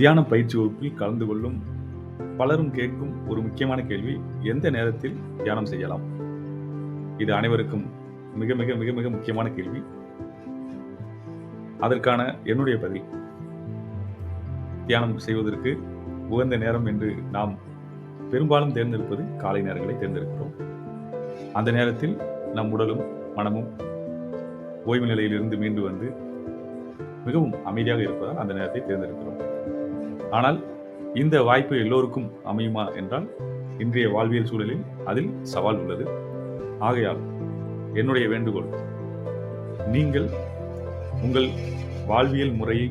தியான பயிற்சி வகுப்பில் கலந்து கொள்ளும் பலரும் கேட்கும் ஒரு முக்கியமான கேள்வி எந்த நேரத்தில் தியானம் செய்யலாம்? இது அனைவருக்கும் மிக மிக மிக மிக முக்கியமான கேள்வி. அதற்கான என்னுடைய பதில். தியானம் செய்வதற்கு உகந்த நேரம் என்று நாம் பெரும்பாலும் தேர்ந்தெடுப்பது காலை நேரங்களை தேர்ந்தெடுக்கிறோம். அந்த நேரத்தில் நம் உடலும் மனமும் ஓய்வு நிலையிலிருந்து மீண்டு வந்து மிகவும் அமைதியாக இருப்பதால் அந்த நேரத்தை தேர்ந்தெடுக்கிறோம். ஆனால் இந்த வாய்ப்பு எல்லோருக்கும் அமையுமா என்றால் இன்றைய வாழ்வியல் சூழலில் அதில் சவால் உள்ளது. ஆகையால் என்னுடைய வேண்டுகோள் நீங்கள் உங்கள் வாழ்வியல் முறையை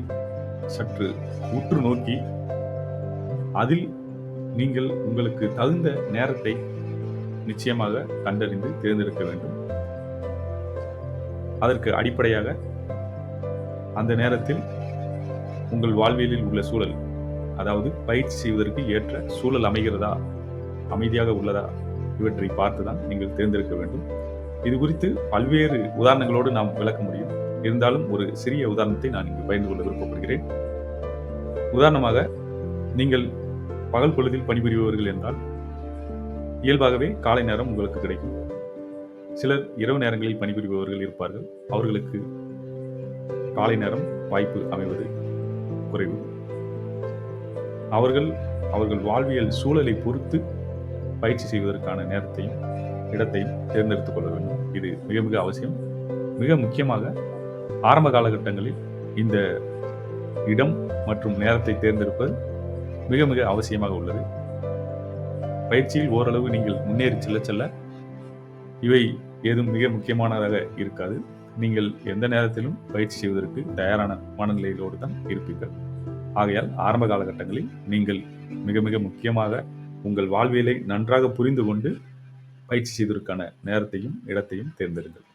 சற்று உற்று நோக்கி அதில் நீங்கள் உங்களுக்கு தகுந்த நேரத்தை நிச்சயமாக கண்டறிந்து தேர்ந்தெடுக்க வேண்டும். அதற்கு அடிப்படையாக அந்த நேரத்தில் உங்கள் வாழ்வியலில் உள்ள சூழல் அதாவது பயிற்சி செய்வதற்கு ஏற்ற சூழல் அமைகிறதா அமைதியாக உள்ளதா இவற்றை பார்த்து தான் நீங்கள் தேர்ந்தெடுக்க வேண்டும். இது குறித்து பல்வேறு உதாரணங்களோடு நாம் விளக்க முடியும். இருந்தாலும் ஒரு சிறிய உதாரணத்தை நான் இங்கு பகிர்ந்து கொள்ள விருப்பப்படுகிறேன். உதாரணமாக நீங்கள் பகல் பொழுதில் பணிபுரிபவர்கள் என்றால் இயல்பாகவே காலை நேரம் உங்களுக்கு கிடைக்கும். சிலர் இரவு நேரங்களில் பணிபுரிபவர்கள் இருப்பார்கள். அவர்களுக்கு காலை நேரம் வாய்ப்பு அமைவது குறைவு. அவர்கள் அவர்கள் வாழ்வியல் சூழலை பொறுத்து பயிற்சி செய்வதற்கான நேரத்தையும் இடத்தையும் தேர்ந்தெடுத்துக் கொள்ள வேண்டும். இது மிக மிக அவசியம். மிக முக்கியமாக ஆரம்ப காலகட்டங்களில் இந்த இடம் மற்றும் நேரத்தை தேர்ந்தெடுப்பது மிக மிக அவசியமாக உள்ளது. பயிற்சியில் ஓரளவு நீங்கள் முன்னேறி செல்ல செல்ல இவை ஏதும் மிக முக்கியமானதாக இருக்காது. நீங்கள் எந்த நேரத்திலும் பயிற்சி செய்வதற்கு தயாரான மனநிலையிலோடு தான் இருப்பீர்கள். ஆகையால் ஆரம்ப காலகட்டங்களில் நீங்கள் மிக மிக முக்கியமாக உங்கள் வாழ்வியலை நன்றாக புரிந்து கொண்டு பயிற்சி செய்வதற்கான நேரத்தையும் இடத்தையும் தேர்ந்தெடுங்கள்.